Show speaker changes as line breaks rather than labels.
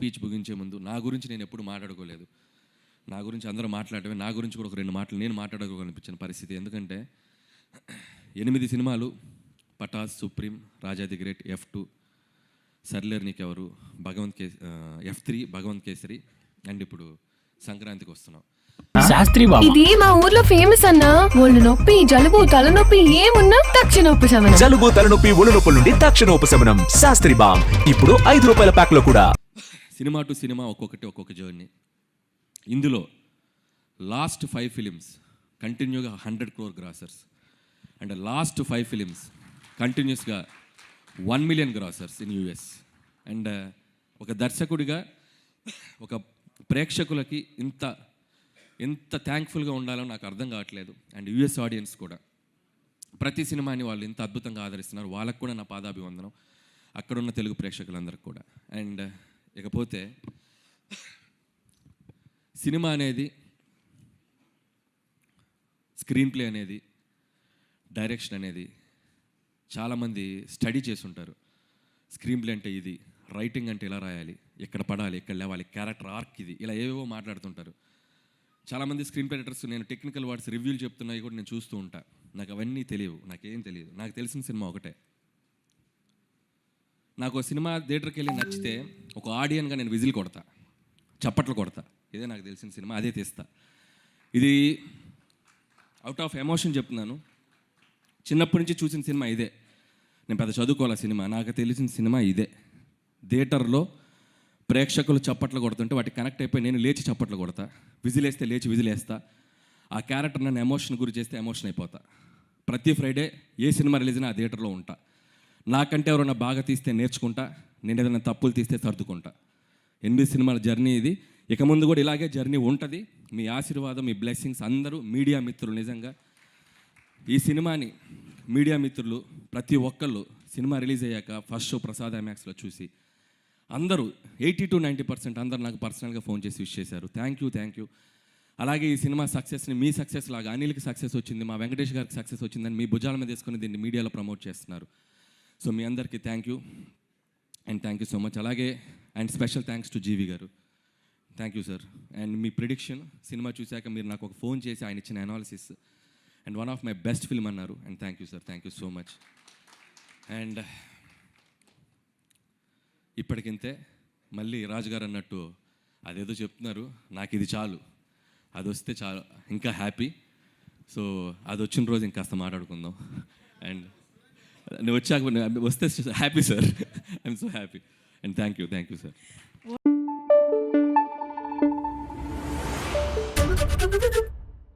Speech ముగించే ముందు నా గురించి నేను ఎప్పుడు మాట్లాడుకోలేదు. నా గురించి అందరూ మాట్లాడటమే నా గురించి కూడా ఒక రెండు మాటలు నేను మాట్లాడుకోవాలనిపించిన పరిస్థితి. ఎందుకంటే ఎనిమిది సినిమాలు Pataas supreme Raja the great F two Sarileru Neekevvaru Bhagavanth K F three Bhagavanth Kesari and ఇప్పుడు సంక్రాంతికి వస్తున్నాం.
శాస్త్రి బాబు.
ఇది మా ఊర్లో ఫేమస్ అన్న. ఒళ్ళు నొప్పి జలుబు తలనొప్పి ఏమున్నా తక్షణ ఉపశమనం.
జలుబు తలనొప్పి ఒళ్ళు నొప్పుల నుండి తక్షణ ఉపశమనం. శాస్త్రి బామ్ ఇప్పుడు ఐదు రూపాయల ప్యాక్లో కూడా.
సినిమా టు సినిమా ఒక్కొక్కటి ఒక్కొక్క జర్నీ. ఇందులో లాస్ట్ ఫైవ్ ఫిలిమ్స్ కంటిన్యూగా hundred crore grossers. And last five films కంటిన్యూస్గా one million grossers in US. And uh, ఒక దర్శకుడిగా ఒక ప్రేక్షకులకి ఇంత ఎంత థ్యాంక్ఫుల్గా ఉండాలో నాకు అర్థం కావట్లేదు. అండ్ యూఎస్ ఆడియన్స్ కూడా. ప్రతి సినిమాని వాళ్ళు ఇంత అద్భుతంగా ఆదరిస్తున్నారు. వాళ్ళకు కూడా నా పాదాభివందనం. అక్కడున్న తెలుగు ప్రేక్షకులందరికీ కూడా. అండ్ uh, ఇకపోతే సినిమా అనేది స్క్రీన్ ప్లే అనేది డైరెక్షన్ అనేది చాలామంది స్టడీ చేసి ఉంటారు స్క్రీన్ ప్లే అంటే ఇది రైటింగ్ అంటే ఇలా రాయాలి ఎక్కడ పడాలి ఎక్కడ లేవాలి క్యారెక్టర్ ఆర్క్ ఇది ఇలా ఏవేవో మాట్లాడుతుంటారు. చాలామంది స్క్రీన్ ప్లే రైటర్స్ నేను టెక్నికల్ వర్డ్స్ రివ్యూలు చెప్తున్నాయి కూడా నేను చూస్తూ ఉంటా. నాకు అవన్నీ తెలియవు నాకేం తెలియదు. నాకు తెలిసిన సినిమా ఒకటే. నాకు సినిమా థియేటర్కి వెళ్ళి నచ్చితే ఒక ఆడియన్గా నేను విజిల్ కొడతా. చప్పట్లు కొడతా. ఇదే నాకు తెలిసిన సినిమా అదే తీస్తా. ఇది అవుట్ ఆఫ్ ఎమోషన్ చెప్తున్నాను. చిన్నప్పటి నుంచి చూసిన సినిమా ఇదే. నేను పెద్ద చదువుకోవాలి సినిమా నాకు తెలిసిన సినిమా ఇదే. థియేటర్లో ప్రేక్షకులు చప్పట్లు కొడుతుంటే వాటికి కనెక్ట్ అయిపోయి నేను లేచి చప్పట్లు కొడతా. విజిలేస్తే లేచి విజిలేస్తా ఆ క్యారెక్టర్ నన్ను ఎమోషన్ గురి చేస్తే ఎమోషన్ అయిపోతా. ప్రతి ఫ్రైడే ఏ సినిమా రిలీజ్ అయినా ఆ థియేటర్లో ఉంటా. నాకంటే ఎవరైనా బాగా తీస్తే నేర్చుకుంటా నేను ఏదైనా తప్పులు తీస్తే సర్దుకుంటా. ఎనిమిది సినిమాల జర్నీ ఇది. ఇక ముందు కూడా ఇలాగే జర్నీ ఉంటుంది. మీ ఆశీర్వాదం మీ బ్లెస్సింగ్స్ అందరూ మీడియా మిత్రులు నిజంగా. ఈ సినిమాని మీడియా మిత్రులు ప్రతి ఒక్కళ్ళు సినిమా రిలీజ్ అయ్యాక ఫస్ట్ షో ప్రసాద్ మ్యాక్స్లో చూసి అందరూ ఎయిటీ టు నైంటీ పర్సెంట్ అందరూ నాకు పర్సనల్గా ఫోన్ చేసి విష్ చేశారు. Thank you thank you. అలాగే ఈ సినిమా సక్సెస్ని మీ సక్సెస్ లాగా అనిల్కి సక్సెస్ వచ్చింది మా వెంకటేష్ గారికి సక్సెస్ వచ్చిందని మీ భుజాల మీద తీసుకుని దీన్ని మీడియాలో ప్రమోట్ చేస్తున్నారు. సో మీ అందరికీ thank you and thank you so much అలాగే and special thanks to GV గారు. థ్యాంక్ యూ సార్ అండ్ మీ ప్రిడిక్షన్ సినిమా చూశాక మీరు నాకు ఒక ఫోన్ చేసి ఆయన ఇచ్చిన analysis and one of my best film అన్నారు. And thank you sir thank you so much and ఇప్పటికింతే మళ్ళీ రాజుగారు అన్నట్టు అదేదో చెప్తున్నారు. నాకు ఇది చాలు. అది వస్తే చాలు. ఇంకా హ్యాపీ సో అది వచ్చిన రోజు ఇంకాస్త మాట్లాడుకుందాం. అండ్ నువ్వు వచ్చాక నువ్వు వస్తే happy sir I'm so happy and thank you thank you sir
Thank you.